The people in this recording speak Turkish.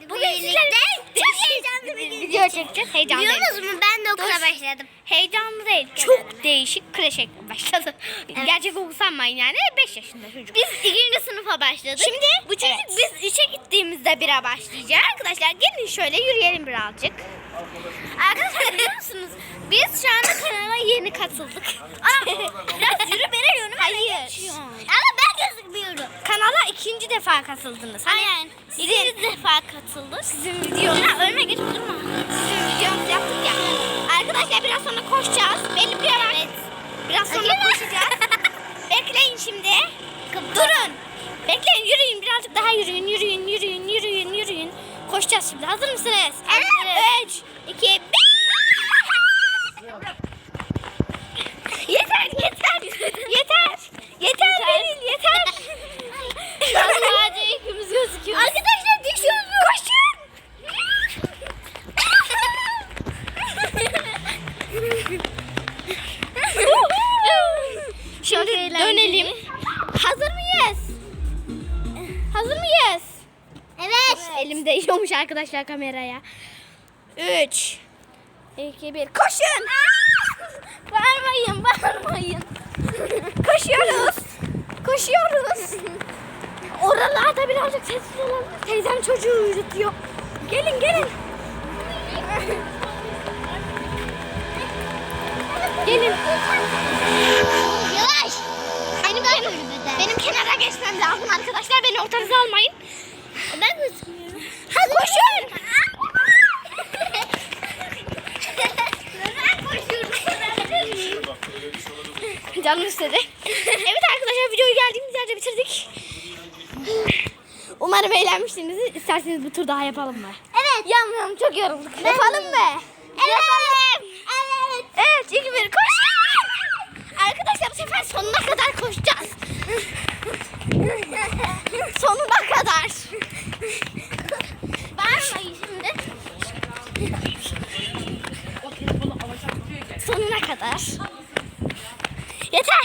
Bugün sizlerle çok heyecanlı bir video çekeceğiz. Heyecanlı değil. Biliyorsunuz mu ben de okula başladım. Heyecanlı değil. Çok değişik kreşe başladı. Gerçek okul sanmayın yani. 5 yaşında çocuk. Biz ikinci sınıfa başladık. Şimdi bu çocuk biz 3'e gittiğimizde bira başlayacak. Arkadaşlar gelin şöyle yürüyelim birazcık. Arkadaşlar biliyor musunuz? Biz şu anda kanala yeni katıldık. Biraz yürü beni yönüme Hayır. Ama ben gözükmüyorum. Kanala ikinci defa katıldınız. Hani Aynen. İkinci defa katıldık. sizin videonuz. Ya önüme geç durma. Sizin videomuzu yaptık ya. Arkadaşlar biraz sonra koşacağız. Belli bir ara. Biraz sonra Acaba- koşacağız. Bekleyin şimdi. Durun. Bekleyin yürüyün birazcık daha yürüyün yürüyün yürüyün yürüyün yürüyün. Koşacağız şimdi. Hazır mısınız? Evet. 3, 2, 1. Yeter yeter. Yeter. Yeter Beril yeter. Şu an sadece ikimiz gözüküyoruz. Arkadaşlar düşüyoruz. Koşun. Şimdi eğlenceli. dönelim. Hazır mıyız? Hazır mıyız? Evet. Elim değiyormuş arkadaşlar kameraya. 3 2 1 Koşun! Bağırmayın, bağırmayın. Koşuyoruz. Koşuyoruz. Oralarda birazcık sessiz olalım. Teyzem çocuğu uyutuyor. Gelin gelin. Gelin. Beni ortanıza almayın. Ben gözükmüyorum. Hadi koşun. Ben koşuyorum. Canım istedi. evet arkadaşlar videoyu geldiğimiz yerde bitirdik. Umarım eğlenmişsinizdir. İsterseniz bir tur daha yapalım mı? Evet. Yanmıyorum çok yorulduk. Yapalım mı? Evet. Evet. Evet ilk sonuna kadar. Yeter.